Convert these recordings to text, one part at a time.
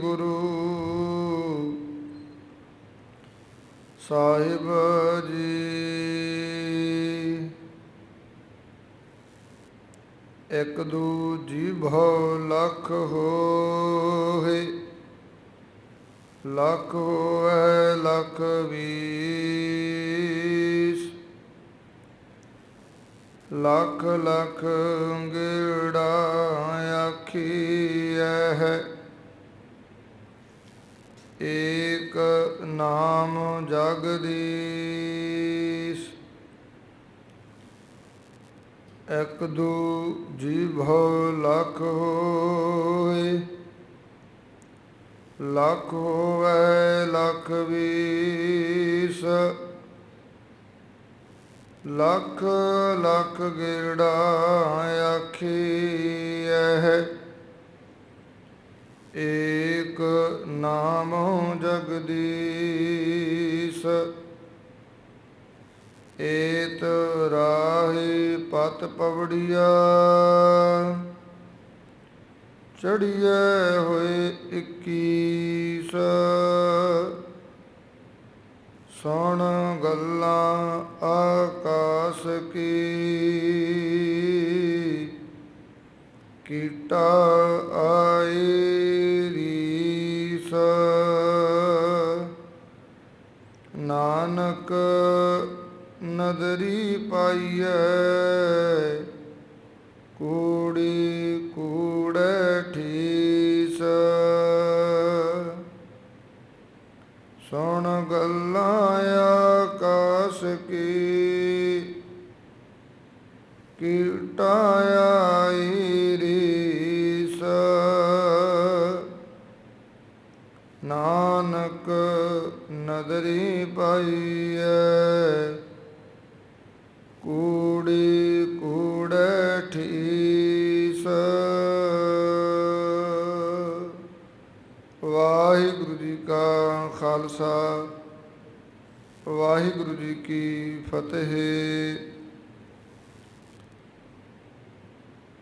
ਗੁਰੂ ਸਾਹਿਬ ਜੀ। ਇਕ ਦੂ ਜੀ ਭਉ ਲਖ ਹੋਏ ਲਖ ਹੋਏ, ਲਖ ਵੀਸ। ਲੱਖ ਲੱਖ ਗੇੜਾ ਆਖੀ ਹੈ। ਏਕ ਨਾਮ ਜਗਦੀਸ਼, ਇਕ ਦੂ ਜੀ ਭਉ ਲਖ ਹੋਏ, ਲਖ ਹੋਵੇ ਲਖ ਵੀਸ, ਲੱਖ ਲੱਖ ਗੇੜਾ ਆਖੀਐ ਏਕ ਨਾਮ ਜਗਦੀਸ਼। ਏਤ ਰਾਹੀ ਪਤ ਪਵੜੀਆ। ਚੜੀਏ ਹੋਏ 21 ਸੁਣ ਗੱਲਾਂ ਆਕਾਸ ਕੀ। ਕੀਟਾ ਆਈ ਨਾਨਕ ਨਦਰੀ ਪਾਈਐ ਕੂੜੀ ਕੂੜੇ ਠੀਸ। ਸੁਣ ਗੱਲਾਂ ਆਕਾਸ ਕੀ ਕੀਟਾ ਨਦਰੀ ਪਾਈਐ ਕੂੜੀ ਕੂੜ ਠੀਸ। ਵਾਹਿਗੁਰੂ ਜੀ ਕਾ ਖਾਲਸਾ, ਵਾਹਿਗੁਰੂ ਜੀ ਕੀ ਫਤਿਹ।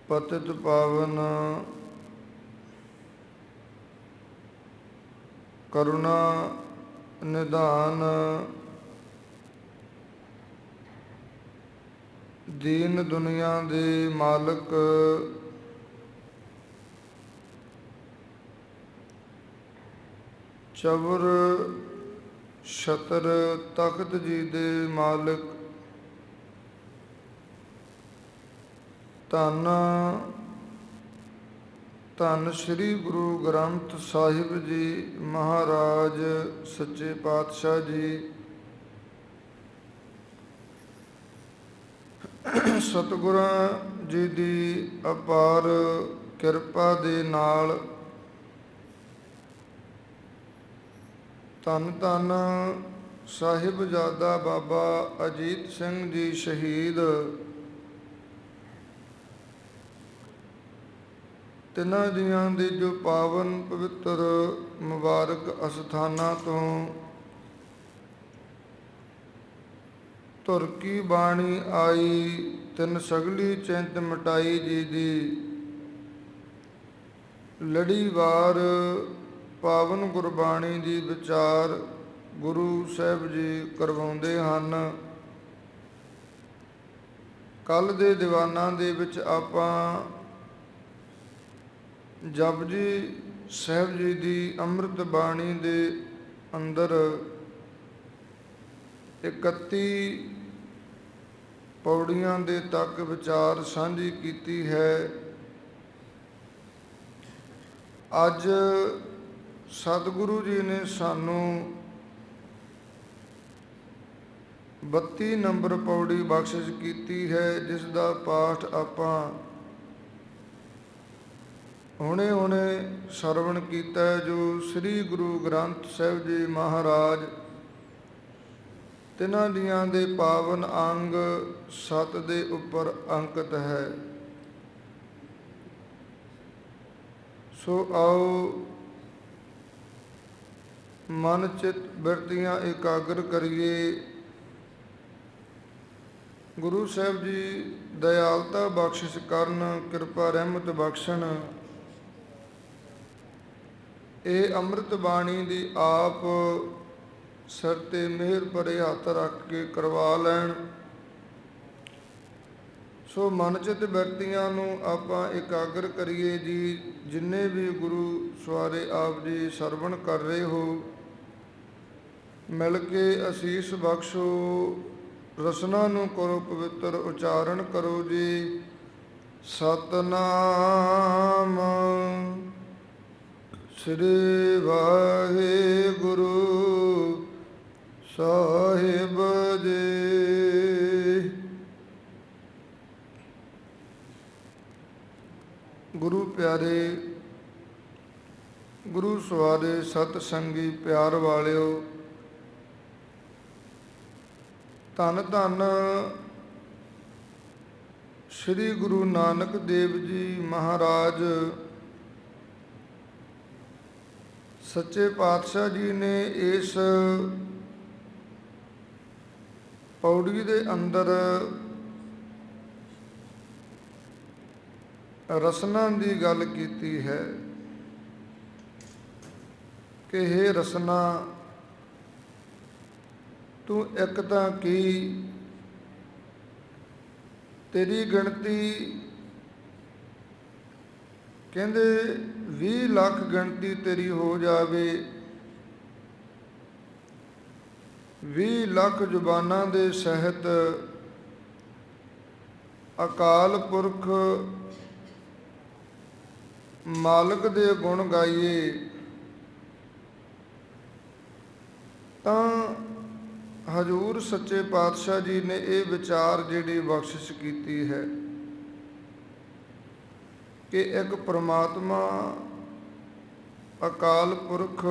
ਪਤਿਤ ਪਾਵਨ ਕਰੁਣਾ ਨਿਦਾਨ ਦੀਨ ਦੁਨੀਆ ਦੇ ਮਾਲਕ ਚਵਰ ਛਤਰ ਤਖਤ ਜੀ ਦੇ ਮਾਲਕ ਧੰਨ ਧੰਨ ਸ੍ਰੀ ਗੁਰੂ ਗ੍ਰੰਥ ਸਾਹਿਬ ਜੀ ਮਹਾਰਾਜ, ਸੱਚੇ ਪਾਤਸ਼ਾਹ ਜੀ। ਸਤਿਗੁਰਾਂ ਜੀ ਦੀ ਅਪਾਰ ਕਿਰਪਾ ਦੇ ਨਾਲ ਧੰਨ ਧੰਨ ਸਾਹਿਬਜ਼ਾਦਾ ਬਾਬਾ ਅਜੀਤ ਸਿੰਘ ਜੀ ਸ਼ਹੀਦ ਤਿੰਨਾਂ ਜੀਆਂ ਦੇ ਜੋ ਪਾਵਨ ਪਵਿੱਤਰ ਮੁਬਾਰਕ ਅਸਥਾਨਾਂ ਤੋਂ ਤੁਰਕੀ ਬਾਣੀ ਆਈ, ਤਿੰਨ ਸਗਲੀ ਚਿੰਤ ਮਟਾਈ ਜੀ ਦੀ। ਲੜੀਵਾਰ ਪਾਵਨ ਗੁਰਬਾਣੀ ਦੀ ਵਿਚਾਰ ਗੁਰੂ ਸਾਹਿਬ ਜੀ ਕਰਵਾਉਂਦੇ ਹਨ। ਕੱਲ ਦੇ ਦੀਵਾਨਾਂ ਦੇ ਵਿੱਚ ਆਪਾਂ ਜਪਜੀ ਸਾਹਿਬ ਜੀ ਦੀ ਅੰਮ੍ਰਿਤ ਬਾਣੀ ਦੇ ਅੰਦਰ 31 ਪੌੜੀਆਂ ਦੇ ਤੱਕ ਵਿਚਾਰ ਸਾਂਝੀ ਕੀਤੀ ਹੈ। ਅੱਜ ਸਤਿਗੁਰੂ ਜੀ ਨੇ ਸਾਨੂੰ 32 ਨੰਬਰ ਪੌੜੀ ਬਖਸ਼ਿਸ਼ ਕੀਤੀ ਹੈ, ਜਿਸ ਦਾ ਪਾਠ ਆਪਾਂ ਹੁਣੇ ਹੁਣੇ ਸਰਵਣ ਕੀਤਾ ਜੋ ਸ੍ਰੀ ਗੁਰੂ ਗ੍ਰੰਥ ਸਾਹਿਬ ਜੀ ਮਹਾਰਾਜ। ਤਿਨਾਂ ਦੀਆਂ ਦੇ ਪਾਵਨ ਅੰਗ ਸਤ ਦੇ ਉੱਪਰ ਅੰਕਿਤ ਹੈ। ਸੋ ਆਓ ਮਨ ਚਿਤ ਬਿਰਤੀਆਂ ਇਕਾਗਰ ਕਰੀਏ। ਗੁਰੂ ਸਾਹਿਬ ਜੀ, ਦਇਆਲਤਾ ਬਖਸ਼ਿਸ਼ ਕਰਨ, ਕਿਰਪਾ ਰਹਿਮਤ ਬਖਸ਼ਣ। ਇਹ ਅੰਮ੍ਰਿਤ ਬਾਣੀ ਦੀ ਆਪ ਸਿਰ ਤੇ ਮਿਹਰ ਭਰੇ ਹੱਥ ਰੱਖ ਕੇ ਕਰਵਾ ਲੈਣ। ਸੋ ਮਨਚਿਤ ਵਿਅਕਤੀਆਂ ਨੂੰ ਆਪਾਂ ਇਕਾਗਰ ਕਰੀਏ ਜੀ, ਜਿੰਨੇ ਵੀ ਗੁਰੂ ਸਵਾਰੇ ਆਪ ਜੀ ਸਰਵਣ ਕਰ ਰਹੇ ਹੋ। ਮਿਲ ਕੇ ਅਸੀਸ ਬਖਸ਼ੋ, ਰਸਨਾ ਨੂੰ ਕਰੋ ਪਵਿੱਤਰ, ਉਚਾਰਨ ਕਰੋ ਜੀ। ਸਤਨਾਮ। ਸ੍ਰੀ ਵਾਹਿਗੁਰੂ ਸਾਹਿਬ ਜੀ। ਗੁਰੂ ਪਿਆਰੇ, ਗੁਰੂ ਸਵਾਰੇ ਸਤ ਸੰਗੀ ਪਿਆਰ ਵਾਲਿਓ, ਧੰਨ ਧੰਨ ਸ੍ਰੀ ਗੁਰੂ ਨਾਨਕ ਦੇਵ ਜੀ ਮਹਾਰਾਜ ਸੱਚੇ ਪਾਤਸ਼ਾਹ ਜੀ ਨੇ ਇਸ ਪੌੜੀ ਦੇ ਅੰਦਰ ਰਸਨਾ ਦੀ ਗੱਲ ਕੀਤੀ ਹੈ ਕਿ हे ਰਸਨਾ, ਤੂੰ ਇੱਕ ਤਾਂ ਕੀ ਤੇਰੀ ਗਿਣਤੀ ਕਹਿੰਦੇ 20 ਲੱਖ ਗਿਣਤੀ ਤੇਰੀ ਹੋ ਜਾਵੇ। 20 ਲੱਖ ਜ਼ੁਬਾਨਾਂ ਦੇ ਸਹਿਤ ਅਕਾਲ ਪੁਰਖ ਮਾਲਕ ਦੇ ਗੁਣ ਗਾਈਏ, ਤਾਂ ਹਜੂਰ ਸੱਚੇ ਪਾਤਸ਼ਾਹ ਜੀ ਨੇ ਇਹ ਵਿਚਾਰ ਜਿਹੜੀ ਬਖਸ਼ਿਸ਼ ਕੀਤੀ ਹੈ। ਕਿ ਇੱਕ ਪ੍ਰਮਾਤਮਾ ਅਕਾਲ ਪੁਰਖ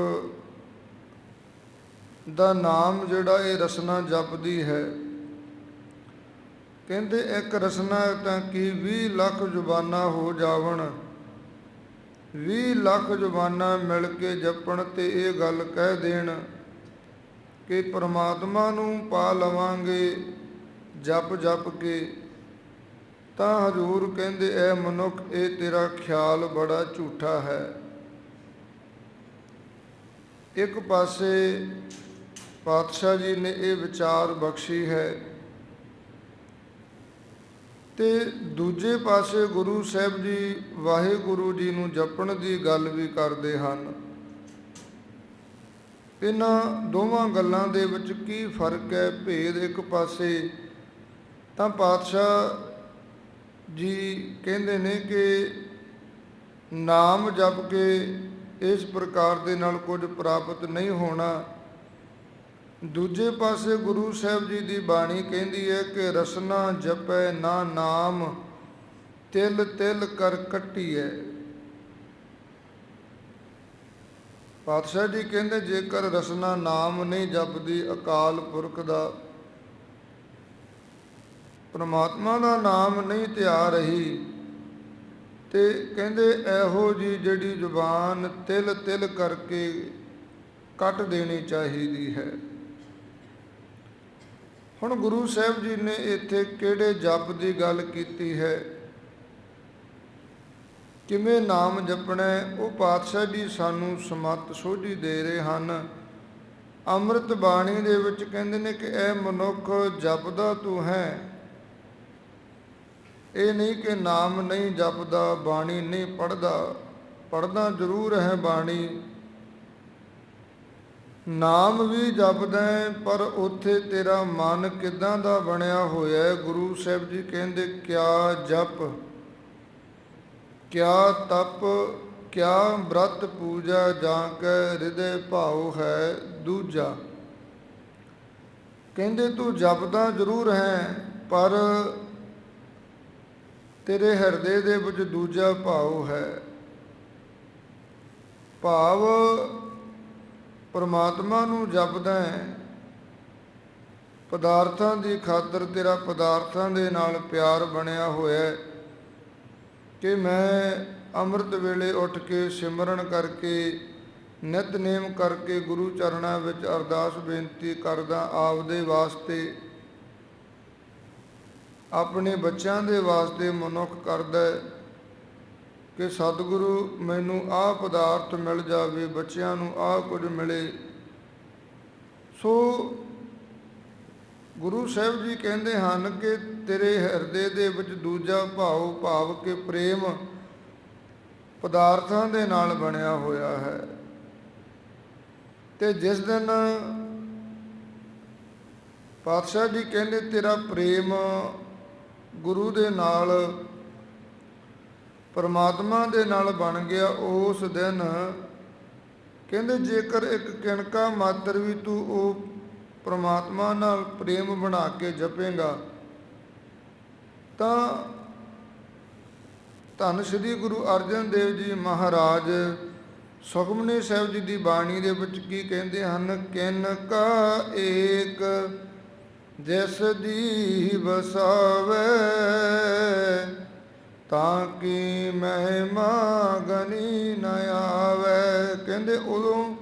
ਦਾ ਨਾਮ ਜਿਹੜਾ ਇਹ ਰਸਨਾ ਜਪਦੀ ਹੈ। ਕਹਿੰਦੇ ਇੱਕ ਰਸਨਾ ਤਾਂ ਕਿ 20 ਲੱਖ ਜ਼ੁਬਾਨਾਂ ਹੋ ਜਾਵਣ। 20 ਲੱਖ ਜ਼ੁਬਾਨਾਂ ਮਿਲ ਕੇ ਜਪਣ ਤੇ ਇਹ ਗੱਲ ਕਹਿ ਦੇਣ ਕਿ ਪ੍ਰਮਾਤਮਾ ਨੂੰ ਪਾ ਲਵਾਂਗੇ ਜਪ ਜਪ ਕੇ। ਤਾਂ ਹਜੂਰ ਕਹਿੰਦੇ, ਐ ਮਨੁੱਖ, ਇਹ ਤੇਰਾ ਖਿਆਲ ਬੜਾ ਝੂਠਾ ਹੈ। ਇੱਕ ਪਾਸੇ ਪਾਤਸ਼ਾਹ ਜੀ ਨੇ ਇਹ ਵਿਚਾਰ ਬਖਸ਼ੀ ਹੈ ਤੇ ਦੂਜੇ ਪਾਸੇ ਗੁਰੂ ਸਾਹਿਬ ਜੀ ਵਾਹਿਗੁਰੂ ਜੀ ਨੂੰ ਜਪਣ ਦੀ ਗੱਲ ਵੀ ਕਰਦੇ ਹਨ। ਇਹਨਾਂ ਦੋਵਾਂ ਗੱਲਾਂ ਦੇ ਵਿੱਚ ਕੀ ਫ਼ਰਕ ਹੈ? ਭੇਦ ਇੱਕ ਪਾਸੇ ਤਾਂ ਪਾਤਸ਼ਾਹ ਜੀ ਕਹਿੰਦੇ ਨੇ ਕਿ ਨਾਮ ਜਪ ਕੇ ਇਸ ਪ੍ਰਕਾਰ ਦੇ ਨਾਲ ਕੁਝ ਪ੍ਰਾਪਤ ਨਹੀਂ ਹੋਣਾ। ਦੂਜੇ ਪਾਸੇ ਗੁਰੂ ਸਾਹਿਬ ਜੀ ਦੀ ਬਾਣੀ ਕਹਿੰਦੀ ਹੈ ਕਿ ਰਸਨਾ ਜਪੈ ਨਾ ਨਾਮ, ਤਿਲ ਤਿਲ ਕਰ ਕੱਟੀ ਹੈ ਪਾਤਸ਼ਾਹ ਜੀ ਕਹਿੰਦੇ ਜੇਕਰ ਰਸਨਾ ਨਾਮ ਨਹੀਂ ਜਪਦੀ, ਅਕਾਲ ਪੁਰਖ ਦਾ ਪਰਮਾਤਮਾ ਦਾ ਨਾਮ ਨਹੀਂ ਧਿਆ ਰਹੀ। ਤੇ ਕਹਿੰਦੇ ਇਹੋ ਜੀ ਜਿਹੜੀ ਜ਼ੁਬਾਨ ਤਿਲ ਤਿਲ ਕਰਕੇ ਕੱਟ ਦੇਣੀ ਚਾਹੀਦੀ ਹੈ। ਹੁਣ ਗੁਰੂ ਸਾਹਿਬ ਜੀ ਨੇ ਇੱਥੇ ਕਿਹੜੇ ਜਪ ਦੀ ਗੱਲ ਕੀਤੀ ਹੈ? ਕਿਵੇਂ ਨਾਮ ਜਪਣਾ ਉਹ ਪਾਤਸ਼ਾਹ ਜੀ ਸਾਨੂੰ ਸਮਤ ਸੋਝੀ ਦੇ ਰਹੇ ਹਨ। ਅੰਮ੍ਰਿਤ ਬਾਣੀ ਦੇ ਵਿੱਚ ਕਹਿੰਦੇ ਨੇ ਕਿ ਇਹ ਮਨੁੱਖ ਜਪਦਾ ਤੂੰ ਹੈ। ਇਹ ਨਹੀਂ ਕਿ ਨਾਮ ਨਹੀਂ ਜਪਦਾ, ਬਾਣੀ ਨਹੀਂ ਪੜਦਾ ਪੜਦਾ ਜ਼ਰੂਰ ਹੈ ਬਾਣੀ। ਨਾਮ ਵੀ ਜਪਦਾ ਹੈ, ਪਰ ਉੱਥੇ ਤੇਰਾ ਮਨ ਕਿਦਾਂ ਦਾ ਬਣਿਆ ਹੋਇਆ ਹੈ? ਗੁਰੂ ਸਾਹਿਬ ਜੀ ਕਹਿੰਦੇ, ਕਿਆ ਜਪ, ਕਿਆ ਤਪ, ਕਿਆ ਬ੍ਰਤ ਪੂਜਾ ਜਾਂ ਕੈ ਹਿਰਦੇ ਭਾਉ ਹੈ ਦੂਜਾ? ਕਹਿੰਦੇ, ਤੂੰ ਜਪਦਾ ਜ਼ਰੂਰ ਹੈ, ਪਰ ਤੇਰੇ ਹਿਰਦੇ ਦੇ ਵਿੱਚ ਦੂਜਾ ਭਾਵ ਹੈ। ਭਾਵ ਪਰਮਾਤਮਾ ਨੂੰ ਜਪਦਾ ਹੈ। ਪਦਾਰਥਾਂ ਦੀ ਖਾਤਰ ਤੇਰਾ ਪਦਾਰਥਾਂ ਦੇ ਨਾਲ ਪਿਆਰ ਬਣਿਆ ਹੋਇਆ ਹੈ ਕਿ ਮੈਂ ਅੰਮ੍ਰਿਤ ਵੇਲੇ ਉੱਠ ਕੇ ਸਿਮਰਨ ਕਰਕੇ, ਨਿਤਨੇਮ ਕਰਕੇ ਗੁਰੂ ਚਰਨਾਂ ਵਿੱਚ ਅਰਦਾਸ ਬੇਨਤੀ ਕਰਦਾ, ਆਪਦੇ ਵਾਸਤੇ ਆਪਣੇ ਬੱਚਿਆਂ ਦੇ ਵਾਸਤੇ ਮਨੁੱਖ ਕਰਦਾ ਹੈ ਕਿ ਸਤਿਗੁਰੂ ਮੈਨੂੰ ਆਹ ਪਦਾਰਥ ਮਿਲ ਜਾਵੇ, ਬੱਚਿਆਂ ਨੂੰ ਆਹ ਕੁਝ ਮਿਲੇ। ਸੋ ਗੁਰੂ ਸਾਹਿਬ ਜੀ ਕਹਿੰਦੇ ਹਨ ਕਿ ਤੇਰੇ ਹਿਰਦੇ ਦੇ ਵਿੱਚ ਦੂਜਾ ਭਾਵ ਭਾਵ ਕਿ ਪ੍ਰੇਮ ਪਦਾਰਥਾਂ ਦੇ ਨਾਲ ਬਣਿਆ ਹੋਇਆ ਹੈ। ਤੇ ਜਿਸ ਦਿਨ ਪਾਤਸ਼ਾਹ ਜੀ ਕਹਿੰਦੇ, ਤੇਰਾ ਪ੍ਰੇਮ ਗੁਰੂ ਦੇ ਨਾਲ, ਪਰਮਾਤਮਾ ਦੇ ਨਾਲ ਬਣ ਗਿਆ ਉਸ ਦਿਨ। ਕਹਿੰਦੇ, ਜੇਕਰ ਇੱਕ ਕਿਣਕਾ ਮਾਤਰ ਵੀ ਤੂੰ ਉਹ ਪਰਮਾਤਮਾ ਨਾਲ ਪ੍ਰੇਮ ਬਣਾ ਕੇ ਜਪੇਗਾ, ਤਾਂ ਧੰਨ ਸ੍ਰੀ ਗੁਰੂ ਅਰਜਨ ਦੇਵ ਜੀ ਮਹਾਰਾਜ ਸੁਖਮਨੀ ਸਾਹਿਬ ਜੀ ਦੀ ਬਾਣੀ ਦੇ ਵਿੱਚ ਕੀ ਕਹਿੰਦੇ ਹਨ? ਕਿਨ ਕਾ ਏਕ ਜਿਸ ਦੀ ਵਸਾਵੇ, ਤਾਂ ਕਿ ਮਹਿਮਾ ਗਨੀ ਨ ਆਵੇ? ਕਹਿੰਦੇ ਉਦੋਂ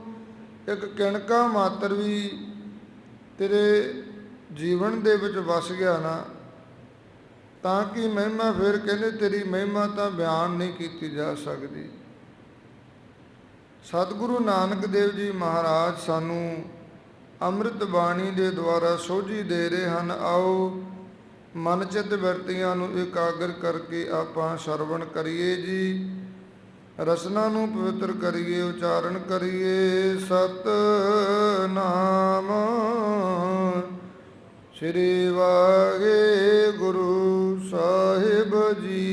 ਇੱਕ ਕਿਣਕਾ ਮਾਤਰ ਵੀ ਤੇਰੇ ਜੀਵਨ ਦੇ ਵਿੱਚ ਵਸ ਗਿਆ ਨਾ, ਤਾਂ ਕਿ ਮਹਿਮਾ ਫਿਰ ਕਹਿੰਦੇ ਤੇਰੀ ਮਹਿਮਾ ਤਾਂ ਬਿਆਨ ਨਹੀਂ ਕੀਤੀ ਜਾ ਸਕਦੀ। ਸਤਿਗੁਰੂ ਨਾਨਕ ਦੇਵ ਜੀ ਮਹਾਰਾਜ ਸਾਨੂੰ ਅੰਮ੍ਰਿਤ ਬਾਣੀ ਦੇ ਦੁਆਰਾ ਸੋਝੀ ਦੇ ਰਹੇ ਹਨ। ਆਓ ਮਨ ਚਿੱਤ ਵਰਤੀਆਂ ਨੂੰ ਇਕਾਗਰ ਕਰਕੇ ਆਪਾਂ ਸਰਵਣ ਕਰੀਏ ਜੀ। ਰਸਨਾ ਨੂੰ ਪਵਿੱਤਰ ਕਰੀਏ, ਉਚਾਰਨ ਕਰੀਏ। ਸਤ ਨਾਮ ਸ੍ਰੀ ਵਾਹਿਗੁਰੂ ਸਾਹਿਬ ਜੀ।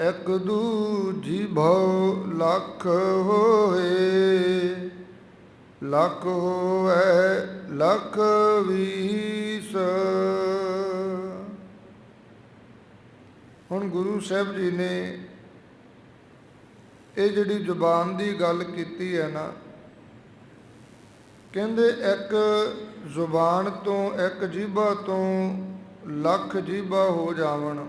ਇੱਕ ਦੂਜੀ ਭਉ ਲੱਖ ਹੋਏ। ਲੱਖ ਹੋਵੇ, ਲੱਖ ਵੀਸ। ਹੁਣ ਗੁਰੂ ਸਾਹਿਬ ਜੀ ਨੇ ਇਹ ਜਿਹੜੀ ਜ਼ੁਬਾਨ ਦੀ ਗੱਲ ਕੀਤੀ ਹੈ ਨਾ, ਕਹਿੰਦੇ ਇੱਕ ਜ਼ੁਬਾਨ ਤੋਂ, ਇੱਕ ਜੀਭਾ ਤੋਂ ਲੱਖ ਜੀਭਾ ਹੋ ਜਾਵਣ।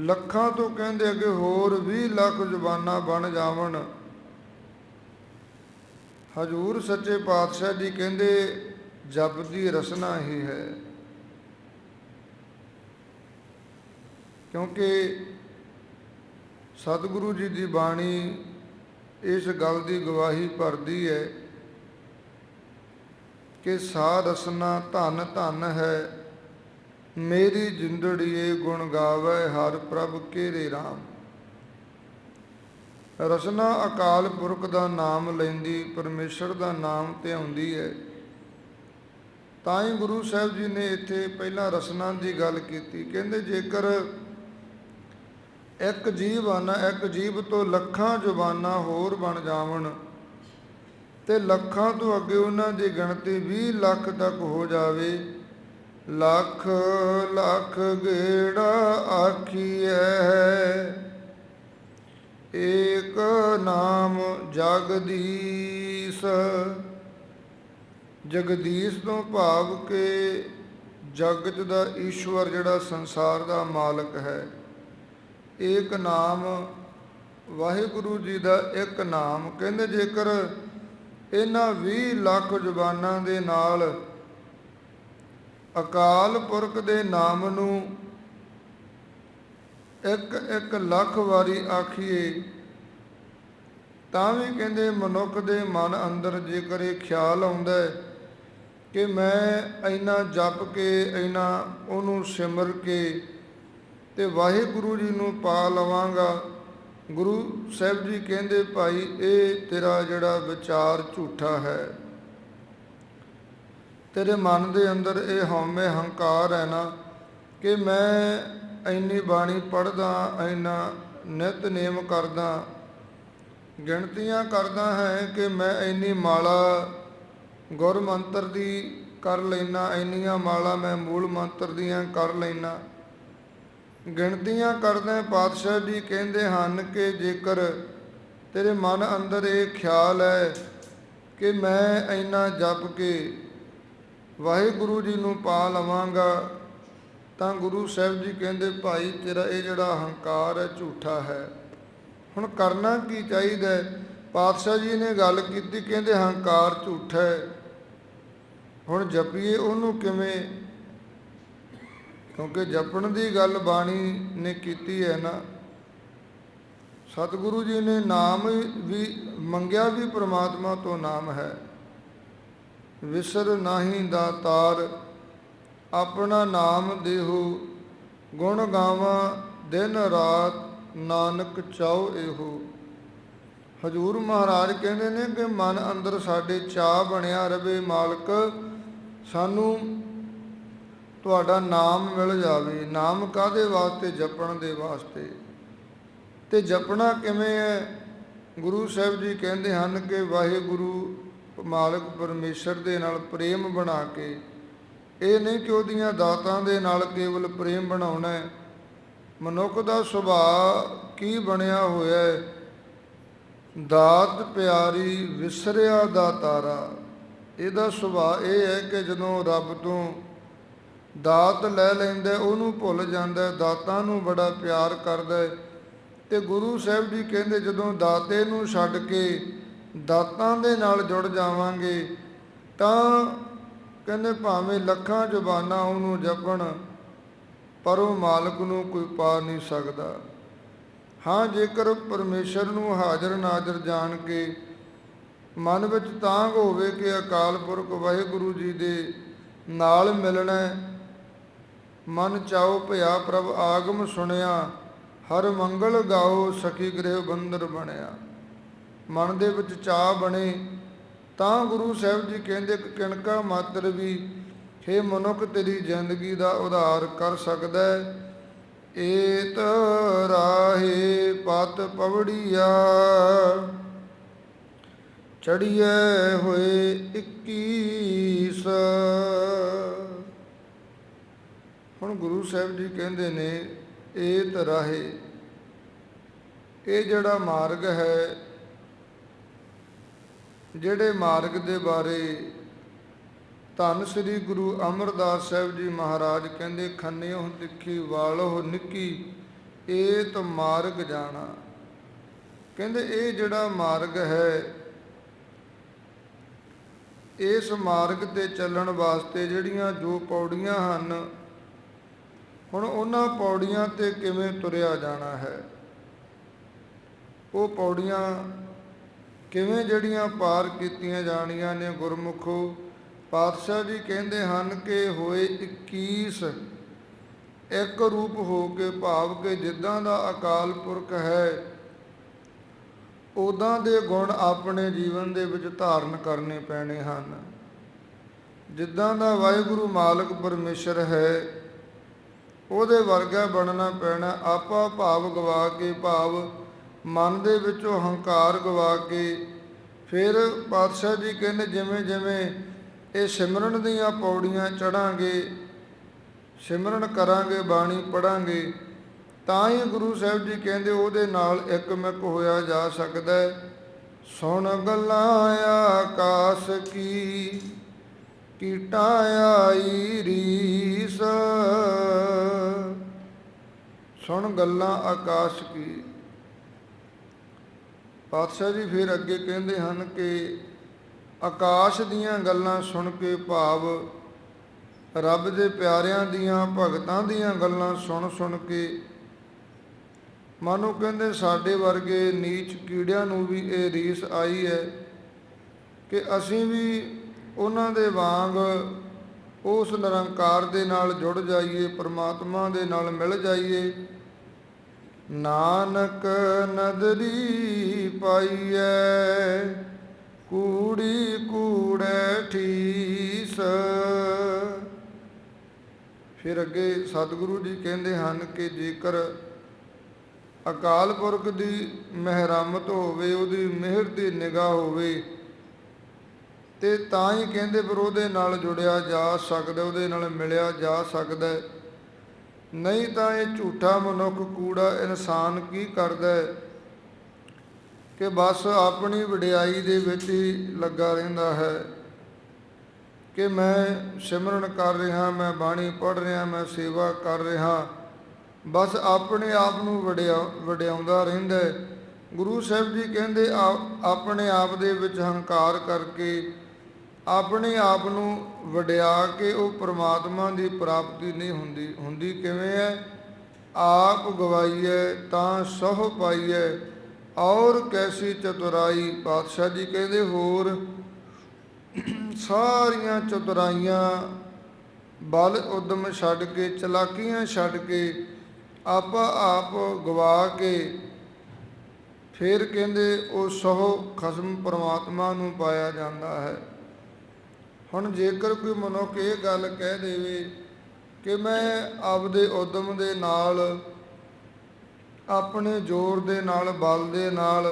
ਲੱਖਾਂ ਤੋਂ ਕਹਿੰਦੇ ਅੱਗੇ ਹੋਰ 20 ਲੱਖ ਜ਼ੁਬਾਨਾਂ ਬਣ ਜਾਵਣ। ਹਜੂਰ ਸੱਚੇ ਪਾਤਸ਼ਾਹ ਜੀ ਕਹਿੰਦੇ, ਜਪ ਦੀ ਰਸਨਾ ਹੀ ਹੈ। ਕਿਉਂਕਿ ਸਤਿਗੁਰੂ ਜੀ ਦੀ ਬਾਣੀ ਇਸ ਗੱਲ ਦੀ ਗਵਾਹੀ ਭਰਦੀ ਹੈ ਕਿ ਸਾ ਰਸਨਾ ਧਨ ਧਨ ਹੈ, ਮੇਰੀ ਜਿੰਦੜੀਏ ਗੁਣ ਗਾਵੇ ਹਰ ਪ੍ਰਭ ਕੇਰੇ RAM ਰਸਨਾ ਅਕਾਲ ਪੁਰਖ ਦਾ ਨਾਮ ਲੈਂਦੀ, ਪਰਮੇਸ਼ਰ ਦਾ ਨਾਮ ਤੇ ਆਉਂਦੀ ਹੈ। ਤਾਂ ਹੀ ਗੁਰੂ ਸਾਹਿਬ ਜੀ ਨੇ ਇੱਥੇ ਪਹਿਲਾਂ ਰਸਨਾ ਦੀ ਗੱਲ ਕੀਤੀ। ਕਹਿੰਦੇ, ਜੇਕਰ ਇੱਕ ਜੀਵ ਆ ਇੱਕ ਜੀਵ ਤੋਂ ਲੱਖਾਂ ਜ਼ੁਬਾਨਾਂ ਹੋਰ ਬਣ ਜਾਵਣ ਤੇ ਲੱਖਾਂ ਤੋਂ ਅੱਗੇ ਉਹਨਾਂ ਦੀ ਗਿਣਤੀ 20 ਲੱਖ ਤੱਕ ਹੋ ਜਾਵੇ, ਲੱਖ ਲੱਖ ਗੇੜਾ ਆਖੀਐ। ਏਕ ਨਾਮ ਜਗਦੀਸ਼। ਜਗਦੀਸ਼ ਤੋਂ ਭਾਵ ਕੇ ਜਗਤ ਦਾ ਈਸ਼ਵਰ ਜਿਹੜਾ ਸੰਸਾਰ ਦਾ ਮਾਲਕ ਹੈ। ਏਕ ਨਾਮ ਵਾਹਿਗੁਰੂ ਜੀ ਦਾ ਇੱਕ ਨਾਮ। ਕਹਿੰਦੇ ਜੇਕਰ ਇਹਨਾਂ 20 ਲੱਖ ਜ਼ੁਬਾਨਾਂ ਦੇ ਨਾਲ ਅਕਾਲ ਪੁਰਖ ਦੇ ਨਾਮ ਨੂੰ ਇੱਕ ਇੱਕ ਲੱਖ ਵਾਰੀ ਆਖੀਏ, ਤਾਂ ਵੀ ਕਹਿੰਦੇ ਮਨੁੱਖ ਦੇ ਮਨ ਅੰਦਰ ਜੇਕਰ ਇਹ ਖਿਆਲ ਆਉਂਦਾ ਕਿ ਮੈਂ ਇੰਨਾ ਜਪ ਕੇ, ਇੰਨਾ ਉਹਨੂੰ ਸਿਮਰ ਕੇ ਤੇ ਵਾਹਿਗੁਰੂ ਜੀ ਨੂੰ ਪਾ ਲਵਾਂਗਾ, ਗੁਰੂ ਸਾਹਿਬ ਜੀ ਕਹਿੰਦੇ, ਭਾਈ, ਇਹ ਤੇਰਾ ਜਿਹੜਾ ਵਿਚਾਰ ਝੂਠਾ ਹੈ, ਤੇਰੇ ਮਨ ਦੇ ਅੰਦਰ ਇਹ ਹਉਮੈ ਹੰਕਾਰ ਹੈ ਨਾ ਕਿ ਮੈਂ ਇੰਨੀ ਬਾਣੀ ਪੜਦਾ ਇੰਨਾ ਨਿਤਨੇਮ ਕਰਦਾ। ਗਿਣਤੀਆਂ ਕਰਦਾ ਹੈ ਕਿ ਮੈਂ ਇੰਨੀ ਮਾਲਾ ਗੁਰ ਮੰਤਰ ਦੀ ਕਰ ਲੈਣਾ ਇੰਨੀਆਂ ਮਾਲਾ ਮੈਂ ਮੂਲ ਮੰਤਰ ਦੀਆਂ ਕਰ ਲੈਣਾ ਗਿਣਤੀਆਂ ਕਰਦੇ ਪਾਤਸ਼ਾਹ ਜੀ ਕਹਿੰਦੇ ਹਨ ਕਿ ਜੇਕਰ ਤੇਰੇ ਮਨ ਅੰਦਰ ਇਹ ਖਿਆਲ ਹੈ ਕਿ ਮੈਂ ਇੰਨਾ ਜਪ ਕੇ ਵਾਹਿਗੁਰੂ ਜੀ ਨੂੰ ਪਾ ਲਵਾਂਗਾ ਤਾਂ ਗੁਰੂ ਸਾਹਿਬ ਜੀ ਕਹਿੰਦੇ, ਭਾਈ, ਤੇਰਾ ਇਹ ਜਿਹੜਾ ਹੰਕਾਰ ਹੈ, ਝੂਠਾ ਹੈ। ਹੁਣ ਕਰਨਾ ਕੀ ਚਾਹੀਦਾ ਹੈ? ਪਾਤਸ਼ਾਹ ਜੀ ਨੇ ਗੱਲ ਕੀਤੀ, ਕਹਿੰਦੇ, ਹੰਕਾਰ ਝੂਠਾ ਹੈ। ਹੁਣ ਜਪੀਏ ਉਹਨੂੰ ਕਿਵੇਂ? ਕਿਉਂਕਿ ਜਪਣ ਦੀ ਗੱਲ ਬਾਣੀ ਨੇ ਕੀਤੀ ਹੈ ਨਾ। ਸਤਿਗੁਰੂ ਜੀ ਨੇ ਨਾਮ ਵੀ, ਮੰਗਿਆ ਵੀ ਪ੍ਰਮਾਤਮਾ ਤੋਂ ਨਾਮ ਹੈ। ਵਿਸਰ ਨਾਹੀ ਦਾਤਾਰ ਆਪਣਾ ਨਾਮ ਦੇਹੋ, ਗੁਣ ਗਾਵਾਂ ਦਿਨ ਰਾਤ ਨਾਨਕ ਚਾਉ ਇਹੋ। ਹਜੂਰ ਮਹਾਰਾਜ ਕਹਿੰਦੇ ਨੇ ਕਿ ਮਨ ਅੰਦਰ ਸਾਡੇ ਚਾਹ ਬਣਿਆ ਰਵੇ ਮਾਲਕ, ਸਾਨੂੰ ਤੁਹਾਡਾ ਨਾਮ ਮਿਲ ਜਾਵੇ। ਨਾਮ ਕਾਦੇ ਵਾਸਤੇ? ਜਪਣ ਦੇ ਵਾਸਤੇ। ਤੇ ਜਪਣਾ ਕਿਵੇਂ ਹੈ? ਗੁਰੂ ਸਾਹਿਬ ਜੀ ਕਹਿੰਦੇ ਹਨ ਕਿ ਵਾਹਿਗੁਰੂ ਮਾਲਕ ਪਰਮੇਸ਼ਰ ਦੇ ਨਾਲ ਪ੍ਰੇਮ ਬਣਾ ਕੇ ਇਹ ਨਹੀਂ ਕਿ ਉਹਦੀਆਂ ਦਾਤਾਂ ਦੇ ਨਾਲ ਕੇਵਲ ਪ੍ਰੇਮ ਬਣਾਉਣਾ ਹੈ। ਮਨੁੱਖ ਦਾ ਸੁਭਾਅ ਕੀ ਬਣਿਆ ਹੋਇਆ ਹੈ? ਦਾਤ ਪਿਆਰੀ ਵਿਸਰਿਆ ਦਾ ਤਾਰਾ। ਇਹਦਾ ਸੁਭਾਅ ਇਹ ਹੈ ਕਿ ਜਦੋਂ ਰੱਬ ਤੋਂ ਦਾਤ ਲੈ ਲੈਂਦਾ ਉਹਨੂੰ ਭੁੱਲ ਜਾਂਦਾ ਦਾਤਾਂ ਨੂੰ ਬੜਾ ਪਿਆਰ ਕਰਦਾ ਤੇ ਗੁਰੂ ਸਾਹਿਬ ਜੀ ਕਹਿੰਦੇ, ਜਦੋਂ ਦਾਤੇ ਨੂੰ ਛੱਡ ਕੇ ਦਾਤਾਂ ਦੇ ਨਾਲ ਜੁੜ ਜਾਵਾਂਗੇ, ਤਾਂ ਕਹਿੰਦੇ ਭਾਵੇਂ ਲੱਖਾਂ ਜ਼ੁਬਾਨਾਂ ਉਹਨੂੰ ਜਪਣ, ਪਰ ਉਹ ਮਾਲਕ ਨੂੰ ਕੋਈ ਪਾ ਨਹੀਂ ਸਕਦਾ। ਹਾਂ, ਜੇਕਰ ਪਰਮੇਸ਼ਰ ਨੂੰ ਹਾਜ਼ਰ ਨਾਜ਼ਰ ਜਾਣ ਕੇ ਮਨ ਵਿੱਚ ਤਾਂਗ ਹੋਵੇ ਕਿ ਅਕਾਲ ਪੁਰਖ ਵਾਹਿਗੁਰੂ ਜੀ ਦੇ ਨਾਲ ਮਿਲਣਾ ਮਨ ਚਾਉ ਭਇਆ ਪ੍ਰਭ ਆਗਮ ਸੁਣਿਆ, ਹਰ ਮੰਗਲ ਗਾਓ ਸਖੀ ਗ੍ਰਹਿ ਬੰਦਰ ਬਣਿਆ। ਮਨ ਦੇ ਵਿੱਚ ਚਾਹ ਬਣੇ ਤਾਂ ਗੁਰੂ ਸਾਹਿਬ ਜੀ ਕਹਿੰਦੇ ਕਿ ਕਿਣਕਾ ਮਾਤਰ ਵੀ हे ਮਨੁੱਖ ਤੇਰੀ ਜ਼ਿੰਦਗੀ ਦਾ ਉਧਾਰ ਕਰ ਸਕਦਾ ਹੈ। ਏਤ ਰਾਹੇ ਪਤ ਪਵੜੀਆ ਚੜੀਏ ਹੋਏ 21 ਹੁਣ ਗੁਰੂ ਸਾਹਿਬ ਜੀ ਕਹਿੰਦੇ ਨੇ, ਏਤ ਰਾਹੇ, ਇਹ ਜਿਹੜਾ ਮਾਰਗ ਹੈ ਜਿਹੜੇ ਮਾਰਗ ਦੇ ਬਾਰੇ ਧੰਨ ਸ੍ਰੀ ਗੁਰੂ ਅਮਰਦਾਸ ਸਾਹਿਬ ਜੀ ਮਹਾਰਾਜ ਕਹਿੰਦੇ ਖੰਨਿਓ ਤਿੱਖੀ, ਵਾਲੋ ਨਿੱਕੀ ਇਹ ਏਤ ਮਾਰਗ ਜਾਣਾ। ਕਹਿੰਦੇ, ਇਹ ਜਿਹੜਾ ਮਾਰਗ ਹੈ, ਇਸ ਮਾਰਗ ਤੇ ਚੱਲਣ ਵਾਸਤੇ ਜਿਹੜੀਆਂ ਜੋ ਪੌੜੀਆਂ ਹਨ, ਹੁਣ ਉਹਨਾਂ ਪੌੜੀਆਂ ਤੇ ਕਿਵੇਂ ਤੁਰਿਆ ਜਾਣਾ ਹੈ? ਉਹ ਪੌੜੀਆਂ ਕਿਵੇਂ ਜਿਹੜੀਆਂ ਪਾਰ ਕੀਤੀਆਂ ਜਾਣੀਆਂ ਨੇ ਗੁਰਮੁਖੋ? ਪਾਤਸ਼ਾਹ ਜੀ ਕਹਿੰਦੇ ਹਨ ਕਿ ਹੋਏ 21 ਇੱਕ ਰੂਪ ਹੋ ਕੇ ਭਾਵ ਕੇ ਜਿੱਦਾਂ ਦਾ ਅਕਾਲ ਪੁਰਖ ਹੈ ਉਦਾਂ ਦੇ ਗੁਣ ਆਪਣੇ ਜੀਵਨ ਦੇ ਵਿੱਚ ਧਾਰਨ ਕਰਨੇ ਪੈਣੇ ਹਨ। ਜਿੱਦਾਂ ਦਾ ਵਾਹਿਗੁਰੂ ਮਾਲਕ ਪਰਮੇਸ਼ਰ ਹੈ, ਉਹਦੇ ਵਰਗਾ ਬਣਨਾ ਪੈਣਾ, ਆਪਾ ਭਾਵ ਗਵਾ ਕੇ ਭਾਵ ਮਨ ਦੇ ਵਿੱਚੋਂ ਹੰਕਾਰ ਗਵਾ ਕੇ ਫਿਰ ਪਾਤਸ਼ਾਹ ਜੀ ਕਹਿੰਦੇ ਜਿਵੇਂ ਜਿਵੇਂ ਇਹ ਸਿਮਰਨ ਦੀਆਂ ਪੌੜੀਆਂ ਚੜਾਂਗੇ, ਸਿਮਰਨ ਕਰਾਂਗੇ, ਬਾਣੀ ਪੜਾਂਗੇ, ਤਾਂ ਹੀ ਗੁਰੂ ਸਾਹਿਬ ਜੀ ਕਹਿੰਦੇ ਉਹਦੇ ਨਾਲ ਇੱਕ ਮਿਕ ਹੋਇਆ ਜਾ ਸਕਦਾ ਸੁਣ ਗੱਲਾਂ ਆਕਾਸ਼ ਕੀ, ਕੀਟਾਂ ਆਈ ਰੀਸ। ਸੁਣ ਗੱਲਾਂ ਆਕਾਸ਼ ਕੀ। ਪਾਤਸ਼ਾਹ ਜੀ ਫਿਰ ਅੱਗੇ ਕਹਿੰਦੇ ਹਨ ਕਿ ਆਕਾਸ਼ ਦੀਆਂ ਗੱਲਾਂ ਸੁਣ ਕੇ ਭਾਵ ਰੱਬ ਦੇ ਪਿਆਰਿਆਂ ਦੀਆਂ ਭਗਤਾਂ ਦੀਆਂ ਗੱਲਾਂ ਸੁਣ ਸੁਣ ਕੇ ਮਾਨੋ ਕਹਿੰਦੇ ਸਾਡੇ ਵਰਗੇ ਨੀਚ ਕੀੜਿਆਂ ਨੂੰ ਵੀ ਇਹ ਰੀਸ ਆਈ ਹੈ ਕਿ ਅਸੀਂ ਵੀ ਉਹਨਾਂ ਦੇ ਵਾਂਗ ਉਸ ਨਿਰੰਕਾਰ ਦੇ ਨਾਲ ਜੁੜ ਜਾਈਏ, ਪਰਮਾਤਮਾ ਦੇ ਨਾਲ ਮਿਲ ਜਾਈਏ। ਨਾਨਕ ਨਦਰੀ ਪਾਈਐ, ਕੂੜੀ ਕੂੜੈ ਠੀਸ। ਫਿਰ ਅੱਗੇ ਸਤਿਗੁਰੂ ਜੀ ਕਹਿੰਦੇ ਹਨ ਕਿ ਜੇਕਰ ਅਕਾਲ ਪੁਰਖ ਦੀ ਮਹਿਰਮਤ ਹੋਵੇ, ਉਹਦੀ ਮਿਹਰ ਦੀ ਨਿਗਾਹ ਹੋਵੇ, ਤੇ ਤਾਂ ਹੀ ਕਹਿੰਦੇ ਪਰ ਉਹਦੇ ਨਾਲ ਜੁੜਿਆ ਜਾ ਸਕਦਾ, ਉਹਦੇ ਨਾਲ ਮਿਲਿਆ ਜਾ ਸਕਦਾ। ਨਹੀਂ ਤਾਂ ਇਹ ਝੂਠਾ ਮਨੁੱਖ, ਕੂੜਾ ਇਨਸਾਨ ਕੀ ਕਰਦਾ ਹੈ? ਕਿ ਬਸ ਆਪਣੀ ਵਡਿਆਈ ਦੇ ਵਿੱਚ ਹੀ ਲੱਗਾ ਰਹਿੰਦਾ ਹੈ। ਕਿ ਮੈਂ ਸਿਮਰਨ ਕਰ ਰਿਹਾ, ਮੈਂ ਬਾਣੀ ਪੜ੍ਹ ਰਿਹਾ, ਮੈਂ ਸੇਵਾ ਕਰ ਰਿਹਾ। ਬਸ ਆਪਣੇ ਆਪ ਨੂੰ ਵਡਿਆ, ਵਡਿਆਉਂਦਾ ਰਹਿੰਦਾ ਗੁਰੂ ਸਾਹਿਬ ਜੀ ਕਹਿੰਦੇ ਆਪਣੇ ਆਪ ਦੇ ਵਿੱਚ ਹੰਕਾਰ ਕਰਕੇ ਆਪਣੇ ਆਪ ਨੂੰ ਵਡਿਆ ਕੇ ਉਹ ਪ੍ਰਮਾਤਮਾ ਦੀ ਪ੍ਰਾਪਤੀ ਨਹੀਂ ਹੁੰਦੀ ਹੁੰਦੀ ਕਿਵੇਂ ਹੈ? ਆਪ ਗਵਾਈਐ ਤਾਂ ਸਹੁ ਪਾਈਐ, ਔਰ ਕੈਸੀ ਚਤੁਰਾਈ ਪਾਤਸ਼ਾਹ ਜੀ ਕਹਿੰਦੇ ਹੋਰ, ਸਾਰੀਆਂ ਚਤੁਰਾਈਆਂ ਬਲ ਉਦਮ ਛੱਡ ਕੇ, ਚਲਾਕੀਆਂ ਛੱਡ ਕੇ ਆਪਾ ਆਪ ਗਵਾ ਕੇ ਫਿਰ ਕਹਿੰਦੇ ਉਹ ਸਹੁ ਖਸਮ ਪਰਮਾਤਮਾ ਨੂੰ ਪਾਇਆ ਜਾਂਦਾ ਹੈ। ਹੁਣ ਜੇਕਰ ਕੋਈ ਮਨੁੱਖ ਇਹ ਗੱਲ ਕਹਿ ਦੇਵੇ ਕਿ ਮੈਂ ਆਪਦੇ ਉਦਮ ਦੇ ਨਾਲ, ਆਪਣੇ ਜ਼ੋਰ ਦੇ ਨਾਲ, ਬਲ ਦੇ ਨਾਲ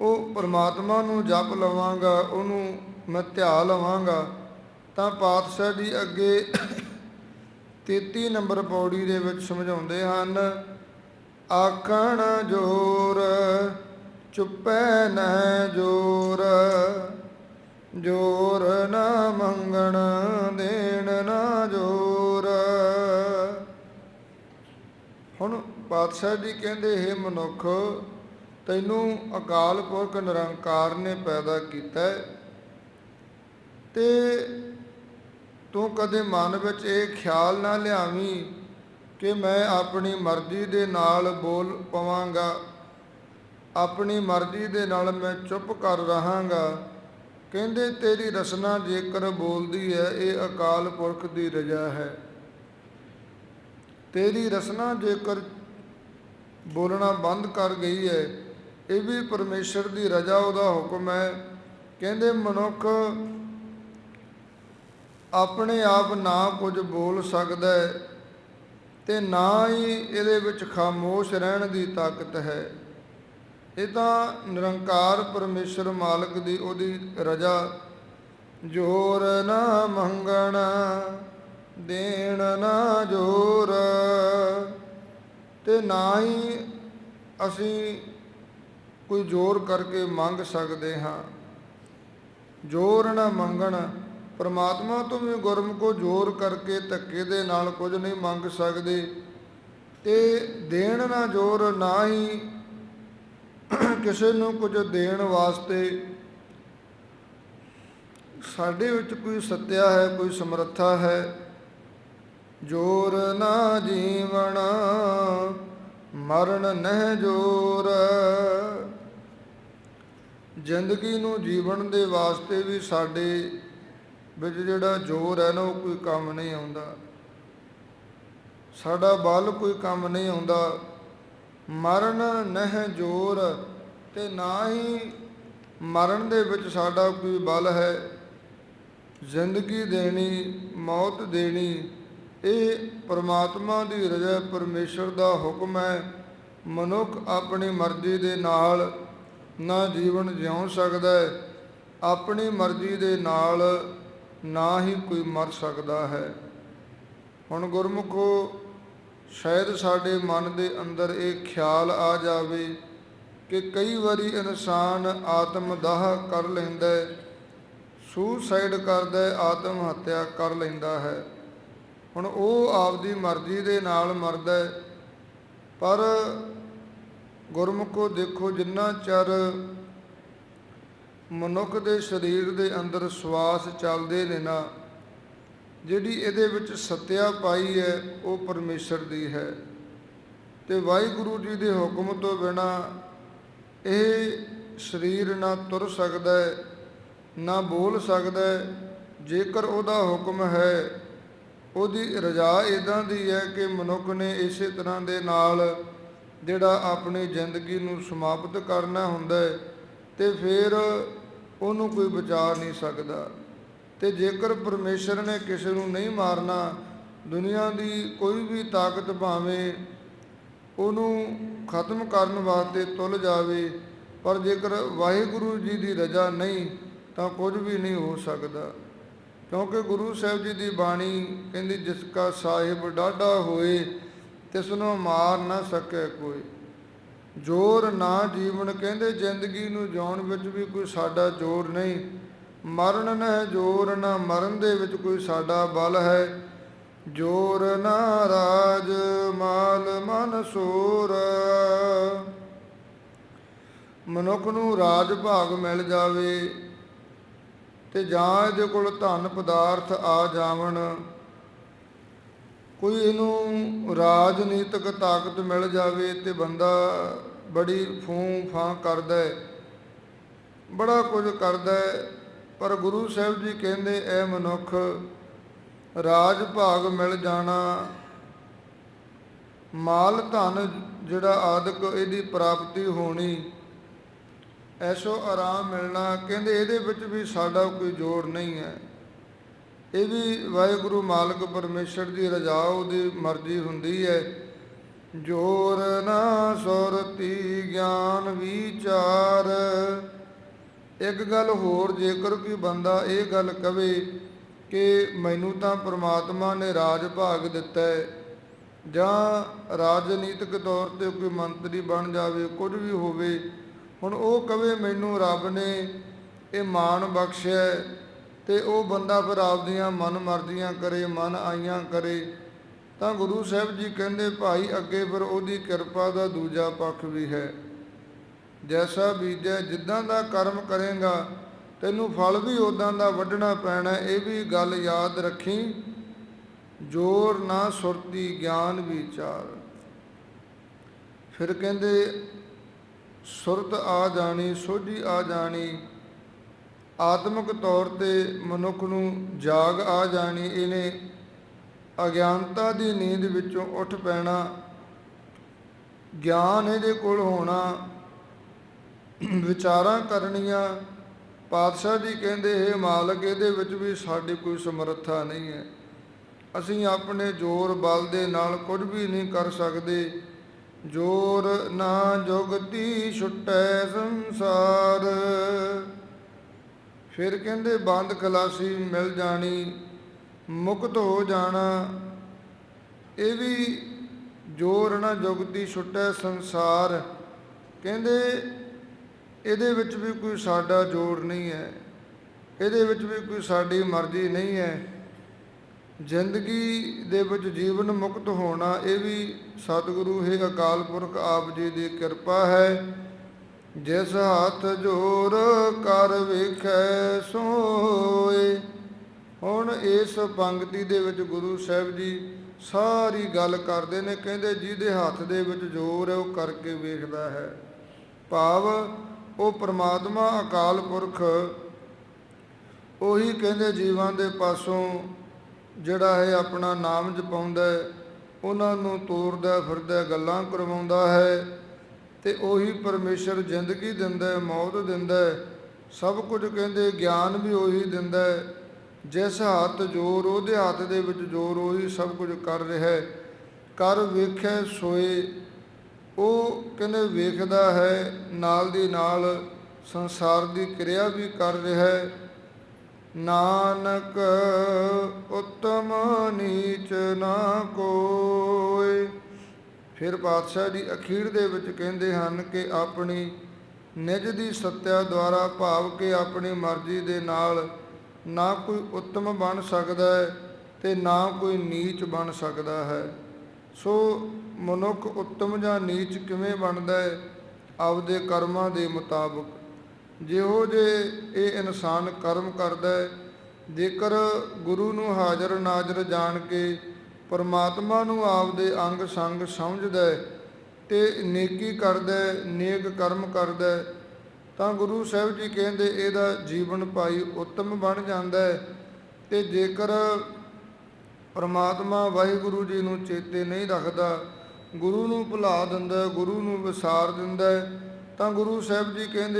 ਉਹ ਪਰਮਾਤਮਾ ਨੂੰ ਜਪ ਲਵਾਂਗਾ, ਉਹਨੂੰ ਮੈਂ ਧਿਆ ਲਵਾਂਗਾ, ਤਾਂ ਪਾਤਸ਼ਾਹ ਜੀ ਅੱਗੇ 33 ਨੰਬਰ ਪੌੜੀ ਦੇ ਵਿੱਚ ਸਮਝਾਉਂਦੇ ਹਨ, ਆਖਣ ਜੋਰ ਚੁੱਪੈ ਨ ਜੋਰ। ਜੋਰ ਨਾ ਮੰਗਣ, ਦੇਣ ਨਾ ਜੋਰ। ਹੁਣ ਪਾਤਸ਼ਾਹ ਜੀ ਕਹਿੰਦੇ, ਹੈ ਮਨੁੱਖ, ਤੈਨੂੰ ਅਕਾਲ ਪੁਰਖ ਨਿਰੰਕਾਰ ਨੇ ਪੈਦਾ ਕੀਤਾ ਹੈ। ਤੇ ਤੂੰ ਕਦੇ ਮਨ ਵਿੱਚ ਇਹ ਖਿਆਲ ਨਾ ਲਿਆਵੀਂ ਕਿ ਮੈਂ ਆਪਣੀ ਮਰਜ਼ੀ ਦੇ ਨਾਲ ਬੋਲ ਪਵਾਂਗਾ। ਆਪਣੀ ਮਰਜ਼ੀ ਦੇ ਨਾਲ ਮੈਂ ਚੁੱਪ ਕਰ ਰਹਾਂਗਾ। ਕਹਿੰਦੇ, ਤੇਰੀ ਰਸਨਾ ਜੇਕਰ ਬੋਲਦੀ ਹੈ, ਇਹ ਅਕਾਲ ਪੁਰਖ ਦੀ ਰਜਾ ਹੈ। ਤੇਰੀ ਰਸਨਾ ਜੇਕਰ ਬੋਲਣਾ ਬੰਦ ਕਰ ਗਈ ਹੈ, ਇਹ ਵੀ ਪਰਮੇਸ਼ਰ ਦੀ ਰਜਾ, ਉਹਦਾ ਹੁਕਮ ਹੈ। ਕਹਿੰਦੇ, ਮਨੁੱਖ ਆਪਣੇ ਆਪ ਨਾ ਕੁਝ ਬੋਲ ਸਕਦਾ ਹੈ ਤੇ ਨਾ ਹੀ ਇਹਦੇ ਵਿੱਚ ਖਾਮੋਸ਼ ਰਹਿਣ ਦੀ ਤਾਕਤ ਹੈ। ਇਹ ਤਾਂ ਨਿਰੰਕਾਰ ਪਰਮੇਸ਼ਰ ਮਾਲਕ ਦੀ ਉਹਦੀ ਰਜਾ ਜੋਰ ਨਾ ਮੰਗਣ, ਦੇਣ ਨਾ ਜੋਰ। ਤੇ ਨਾ ਹੀ ਅਸੀਂ ਕੋਈ ਜ਼ੋਰ ਕਰਕੇ ਮੰਗ ਸਕਦੇ ਹਾਂ। ਜ਼ੋਰ ਨਾ ਮੰਗਣ, ਪਰਮਾਤਮਾ ਤੋਂ ਵੀ ਗੁਰਮ ਗੁਰਮੁਖੋ ਜ਼ੋਰ ਕਰਕੇ ਧੱਕੇ ਦੇ ਨਾਲ ਕੁਝ ਨਹੀਂ ਮੰਗ ਸਕਦੇ। ਤੇ ਦੇਣ ਨਾ ਜ਼ੋਰ, ਨਾ ਹੀ ਕਿਸੇ ਨੂੰ ਕੁਝ ਦੇਣ ਵਾਸਤੇ ਸਾਡੇ ਵਿੱਚ ਕੋਈ ਸੱਤਿਆ ਹੈ, ਕੋਈ ਸਮਰੱਥਾ ਹੈ, ਜੋਰ ਨਾ ਜੀਵਨ ਮਰਨ ਨਹਿ ਜੋਰ। ਜ਼ਿੰਦਗੀ ਨੂੰ ਜੀਵਨ ਦੇ ਵਾਸਤੇ ਵੀ ਸਾਡੇ ਵਿੱਚ ਜਿਹੜਾ ਜੋਰ ਹੈ ਨਾ, ਉਹ ਕੋਈ ਕੰਮ ਨਹੀਂ ਆਉਂਦਾ। ਸਾਡਾ ਬਲ ਕੋਈ ਕੰਮ ਨਹੀਂ ਆਉਂਦਾ। ਮਰਨ ਨਹਿ ਜੋਰ, ਤੇ ਨਾ ਹੀ ਮਰਨ ਦੇ ਵਿੱਚ ਸਾਡਾ ਕੋਈ ਬਲ ਹੈ। ਜ਼ਿੰਦਗੀ ਦੇਣੀ, ਮੌਤ ਦੇਣੀ, ਇਹ ਪਰਮਾਤਮਾ ਦੀ ਰਜ਼ਾ ਪਰਮੇਸ਼ਰ ਦਾ ਹੁਕਮ ਹੈ। ਮਨੁੱਖ ਆਪਣੀ ਮਰਜ਼ੀ ਦੇ ਨਾਲ ਨਾ ਜੀਵਨ ਜਿਉ ਸਕਦਾ ਹੈ। ਆਪਣੀ ਮਰਜ਼ੀ ਦੇ ਨਾਲ ਨਾ ਹੀ ਕੋਈ ਮਰ ਸਕਦਾ ਹੈ। ਹੁਣ ਗੁਰਮੁਖੋ ਸ਼ਾਇਦ ਸਾਡੇ ਮਨ ਦੇ ਅੰਦਰ ਇਹ ਖਿਆਲ ਆ ਜਾਵੇ ਕਿ ਕਈ ਵਾਰੀ ਇਨਸਾਨ ਆਤਮ ਦਾਹ ਕਰ ਲੈਂਦਾ ਹੈ ਸੁਸਾਈਡ ਕਰਦਾ ਹੈ, ਆਤਮ ਹੱਤਿਆ ਕਰ ਲੈਂਦਾ ਹੈ। ਹੁਣ ਉਹ ਆਪਦੀ ਮਰਜ਼ੀ ਦੇ ਨਾਲ ਮਰਦਾ ਹੈ, ਪਰ ਗੁਰਮੁਖੋ ਦੇਖੋ ਜਿੰਨਾ ਚਿਰ ਮਨੁੱਖ ਦੇ ਸਰੀਰ ਦੇ ਅੰਦਰ ਸਵਾਸ ਚੱਲਦੇ ਨੇ ਨਾ ਜਿਹੜੀ ਇਹਦੇ ਵਿੱਚ ਸਤਿਆ ਪਾਈ ਹੈ, ਉਹ ਪਰਮੇਸ਼ਰ ਦੀ ਹੈ। ਤੇ ਵਾਹਿਗੁਰੂ ਜੀ ਦੇ ਹੁਕਮ ਤੋਂ ਬਿਨਾ ਇਹ ਸਰੀਰ ਨਾ ਤੁਰ ਸਕਦਾ ਹੈ, ਨਾ ਬੋਲ ਸਕਦਾ ਹੈ। ਜੇਕਰ ਉਹਦਾ ਹੁਕਮ ਹੈ, ਉਹਦੀ ਰਜਾ ਇਦਾਂ ਦੀ ਹੈ ਕਿ ਮਨੁੱਖ ਨੇ ਇਸੇ ਤਰ੍ਹਾਂ ਦੇ ਨਾਲ ਜਿਹੜਾ ਆਪਣੀ ਜ਼ਿੰਦਗੀ ਨੂੰ ਸਮਾਪਤ ਕਰਨਾ ਹੁੰਦਾ ਹੈ, ਤੇ ਫਿਰ ਉਹਨੂੰ ਕੋਈ ਬਚਾ ਨਹੀਂ ਸਕਦਾ। ਤੇ ਜੇਕਰ ਪਰਮੇਸ਼ਰ ਨੇ ਕਿਸੇ ਨੂੰ ਨਹੀਂ ਮਾਰਨਾ, ਦੁਨੀਆ ਦੀ ਕੋਈ ਵੀ ਤਾਕਤ ਭਾਵੇਂ ਉਹਨੂੰ ਖਤਮ ਕਰਨ ਵਾਸਤੇ ਤੁਲ ਜਾਵੇ, ਪਰ ਜੇਕਰ ਵਾਹਿਗੁਰੂ ਜੀ ਦੀ ਰਜ਼ਾ ਨਹੀਂ, ਤਾਂ ਕੁਝ ਵੀ ਨਹੀਂ ਹੋ ਸਕਦਾ। ਕਿਉਂਕਿ ਗੁਰੂ ਸਾਹਿਬ ਜੀ ਦੀ ਬਾਣੀ ਕਹਿੰਦੀ, ਜਿਸ ਕਾ ਸਾਹਿਬ ਡਾਢਾ ਹੋਏ, ਤਿਸ ਨੂੰ ਮਾਰ ਨਾ ਸਕੇ ਕੋਈ। ਜੋਰ ਨਾ ਜੀਵਨ ਕਹਿੰਦੇ, ਜ਼ਿੰਦਗੀ ਨੂੰ ਜਿਉਣ ਵਿੱਚ ਵੀ ਕੋਈ ਸਾਡਾ ਜੋਰ ਨਹੀਂ। ਮਰਨ ਨਹਿ ਜੋਰ ਨਾ ਮਰਨ ਦੇ ਵਿੱਚ ਕੋਈ ਸਾਡਾ ਬਲ ਹੈ। ਜੋਰ ਨਾ ਰਾਜ ਮਾਲ ਮਨ ਸੂਰ। ਮਨੁੱਖ ਨੂੰ ਰਾਜ ਭਾਗ ਮਿਲ ਜਾਵੇ ਤੇ ਜਾਂ ਇਹਦੇ ਕੋਲ ਧਨ ਪਦਾਰਥ ਆ ਜਾਵਣ। ਕੋਈ ਇਹਨੂੰ ਰਾਜਨੀਤਿਕ ਤਾਕਤ ਮਿਲ ਜਾਵੇ ਤੇ ਬੰਦਾ ਬੜੀ ਫੂੰ ਫਾਂ ਕਰਦਾ ਹੈ। ਬੜਾ ਕੁਝ ਕਰਦਾ ਹੈ। ਪਰ ਗੁਰੂ ਸਾਹਿਬ ਜੀ ਕਹਿੰਦੇ, ਐ ਮਨੁੱਖ, ਰਾਜ ਭਾਗ ਮਿਲ ਜਾਣਾ। ਮਾਲ, ਧਨ ਜਿਹੜਾ ਆਦਿਕ ਇਹਦੀ ਪ੍ਰਾਪਤੀ ਹੋਣੀ। ਐਸੋ ਆਰਾਮ ਮਿਲਣਾ। ਕਹਿੰਦੇ, ਇਹਦੇ ਵਿੱਚ ਵੀ ਸਾਡਾ ਕੋਈ ਜੋੜ ਨਹੀਂ ਹੈ। ਇਹ ਵੀ ਵਾਹਿਗੁਰੂ ਮਾਲਕ ਪਰਮੇਸ਼ਰ ਦੀ ਰਜ਼ਾ, ਉਹਦੀ ਮਰਜ਼ੀ ਹੁੰਦੀ ਹੈ। ਜੋਰ ਨਾ ਸੁਰਤੀ ਗਿਆਨ ਵਿਚਾਰ। ਇੱਕ ਗੱਲ ਹੋਰ, ਜੇਕਰ ਕੋਈ ਬੰਦਾ ਇਹ ਗੱਲ ਕਵੇ ਕਿ ਮੈਨੂੰ ਤਾਂ ਪ੍ਰਮਾਤਮਾ ਨੇ ਰਾਜ ਭਾਗ ਦਿੱਤਾ ਹੈ ਜਾਂ ਰਾਜਨੀਤਿਕ ਤੌਰ ਤੇ ਕੋਈ ਮੰਤਰੀ ਬਣ ਜਾਵੇ, ਕੁਝ ਵੀ ਹੋਵੇ, ਹੁਣ ਉਹ ਕਵੇ ਮੈਨੂੰ ਰੱਬ ਨੇ ਇਹ ਮਾਣ ਬਖਸ਼ਿਆ ਹੈ ਤੇ ਉਹ ਬੰਦਾ ਫਿਰ ਆਪਦੀਆਂ ਮਨ ਮਰਜ਼ੀਆਂ ਕਰੇ, ਮਨ ਆਈਆਂ ਕਰੇ, ਤਾਂ ਗੁਰੂ ਸਾਹਿਬ ਜੀ ਕਹਿੰਦੇ, ਭਾਈ ਅੱਗੇ ਫਿਰ ਉਹਦੀ ਕਿਰਪਾ ਦਾ ਦੂਜਾ ਪੱਖ ਵੀ ਹੈ। ਜੈਸਾ ਬੀਜੈ, ਜਿੱਦਾਂ ਦਾ ਕਰਮ ਕਰੇਗਾ, ਤੈਨੂੰ ਫਲ ਵੀ ਉਦਾਂ ਦਾ ਵੱਢਣਾ ਪੈਣਾ, ਇਹ ਵੀ ਗੱਲ ਯਾਦ ਰੱਖੀ। ਜੋਰ ਨਾ ਸੁਰਤੀ, ਗਿਆਨ ਵਿਚਾਰ ਫਿਰ ਕਹਿੰਦੇ, ਸੁਰਤ ਆ ਜਾਣੀ, ਸੋਝੀ ਆ ਜਾਣੀ, ਆਤਮਿਕ ਤੌਰ ਤੇ ਮਨੁੱਖ ਨੂੰ ਜਾਗ ਆ ਜਾਣੀ, ਇਹਨੇ ਅਗਿਆਨਤਾ ਦੀ ਨੀਂਦ ਵਿੱਚੋਂ ਉੱਠ ਪੈਣਾ, ਗਿਆਨ ਇਹਦੇ ਕੋਲ ਹੋਣਾ ਵਿਚਾਰਾਂ ਕਰਨੀਆਂ, ਪਾਤਸ਼ਾਹ ਜੀ ਕਹਿੰਦੇ, ਹੈ ਮਾਲਕ, ਇਹਦੇ ਵਿੱਚ ਵੀ ਸਾਡੀ ਕੋਈ ਸਮਰੱਥਾ ਨਹੀਂ ਹੈ। ਅਸੀਂ ਆਪਣੇ ਜ਼ੋਰ ਬਲ ਦੇ ਨਾਲ ਕੁਝ ਵੀ ਨਹੀਂ ਕਰ ਸਕਦੇ। ਜੋਰ ਨਾ ਜੁਗਤੀ ਛੁਟੈ ਸੰਸਾਰ। ਫਿਰ ਕਹਿੰਦੇ, ਬੰਦ ਖਲਾਸੀ ਮਿਲ ਜਾਣੀ, ਮੁਕਤ ਹੋ ਜਾਣਾ। ਇਹ ਵੀ ਜੋਰ ਨਾ ਜੁਗਤੀ ਛੁਟੈ ਸੰਸਾਰ। ਕਹਿੰਦੇ ਇਹਦੇ ਵਿੱਚ ਵੀ ਕੋਈ ਸਾਡਾ ਜੋਰ ਨਹੀਂ ਹੈ। ਇਹਦੇ ਵਿੱਚ ਵੀ ਕੋਈ ਸਾਡੀ ਮਰਜ਼ੀ ਨਹੀਂ ਹੈ। ਜ਼ਿੰਦਗੀ ਦੇ ਵਿੱਚ ਜੀਵਨ ਮੁਕਤ ਹੋਣਾ, ਇਹ ਵੀ ਸਤਿਗੁਰੂ, ਹੈ ਅਕਾਲ ਪੁਰਖ, ਆਪ ਜੀ ਦੀ ਕਿਰਪਾ ਹੈ। ਜਿਸ ਹੱਥ ਜੋਰ ਕਰ ਵੇਖੈ ਸੋਏ। ਹੁਣ ਇਸ ਪੰਕਤੀ ਦੇ ਵਿੱਚ ਗੁਰੂ ਸਾਹਿਬ ਜੀ ਸਾਰੀ ਗੱਲ ਕਰਦੇ ਨੇ, ਕਹਿੰਦੇ ਜਿਹਦੇ ਹੱਥ ਦੇ ਵਿੱਚ ਜੋਰ ਹੈ, ਉਹ ਕਰਕੇ ਵੇਖਦਾ ਹੈ। ਭਾਵ ਉਹ ਪ੍ਰਮਾਤਮਾ ਅਕਾਲ ਪੁਰਖ ਉਹੀ ਕਹਿੰਦੇ ਜੀਵਾਂ ਦੇ ਪਾਸੋਂ ਜਿਹੜਾ ਹੈ ਆਪਣਾ ਨਾਮ ਜਪਾਉਂਦਾ ਉਹਨਾਂ ਨੂੰ ਤੋਰਦਾ ਫਿਰਦਾ ਗੱਲਾਂ ਕਰਵਾਉਂਦਾ ਹੈ ਤੇ ਉਹੀ ਪਰਮੇਸ਼ਰ ਜ਼ਿੰਦਗੀ ਦਿੰਦਾ ਮੌਤ ਦਿੰਦਾ ਸਭ ਕੁਝ ਕਹਿੰਦੇ ਗਿਆਨ ਵੀ ਉਹੀ ਦਿੰਦਾ ਜਿਸ ਹੱਥ ਜੋਰ ਉਹਦੇ ਹੱਥ ਦੇ ਵਿੱਚ ਜੋਰ ਉਹੀ ਸਭ ਕੁਝ ਕਰ ਰਿਹਾ ਹੈ, ਕਰ ਵੇਖੈ ਸੋਏ ਉਹ ਕਹਿੰਦੇ ਵੇਖਦਾ ਹੈ, ਨਾਲ ਦੀ ਨਾਲ ਸੰਸਾਰ ਦੀ ਕਿਰਿਆ ਵੀ ਕਰ ਰਿਹਾ ਹੈ। ਨਾਨਕ ਉਤਮ ਨੀਚ ਨਾ ਕੋਏ ਫਿਰ ਪਾਤਸ਼ਾਹ ਜੀ ਅਖੀਰ ਦੇ ਵਿੱਚ ਕਹਿੰਦੇ ਹਨ ਕਿ ਆਪਣੀ ਨਿਜ ਦੀ ਸੱਤਿਆ ਦੁਆਰਾ ਭਾਵ ਕੇ ਆਪਣੀ ਮਰਜ਼ੀ ਦੇ ਨਾਲ ਨਾ ਕੋਈ ਉੱਤਮ ਬਣ ਸਕਦਾ ਹੈ ਤੇ ਨਾ ਕੋਈ ਨੀਚ ਬਣ ਸਕਦਾ ਹੈ। ਸੋ ਮਨੁੱਖ ਉੱਤਮ ਜਾਂ ਨੀਚ ਕਿਵੇਂ ਬਣਦਾ ਹੈ, ਆਪਦੇ ਕਰਮਾਂ ਦੇ ਮੁਤਾਬਕ। ਜਿਹੋ ਜੇ ਇਹ ਇਨਸਾਨ ਕਰਮ ਕਰਦਾ ਹੈ, ਜੇਕਰ ਗੁਰੂ ਨੂੰ ਹਾਜ਼ਰ ਨਾਜ਼ਰ ਜਾਣ ਕੇ ਪਰਮਾਤਮਾ ਨੂੰ ਆਪਦੇ ਅੰਗ ਸੰਗ ਸਮਝਦਾ ਹੈ ਤੇ ਨੇਕੀ ਕਰਦਾ ਹੈ, ਨੇਕ ਕਰਮ ਕਰਦਾ ਹੈ, ਤਾਂ ਗੁਰੂ ਸਾਹਿਬ ਜੀ ਕਹਿੰਦੇ ਇਹਦਾ ਜੀਵਨ ਭਾਈ ਉੱਤਮ ਬਣ ਜਾਂਦਾ ਹੈ ਤੇ ਜੇਕਰ ਪਰਮਾਤਮਾ ਵਾਹਿਗੁਰੂ ਜੀ ਨੂੰ ਚੇਤੇ ਨਹੀਂ ਰੱਖਦਾ। ਗੁਰੂ ਨੂੰ ਭੁਲਾ ਦਿੰਦਾ, ਗੁਰੂ ਨੂੰ ਵਿਸਾਰ ਦਿੰਦਾ ਤਾਂ ਗੁਰੂ ਸਾਹਿਬ ਜੀ ਕਹਿੰਦੇ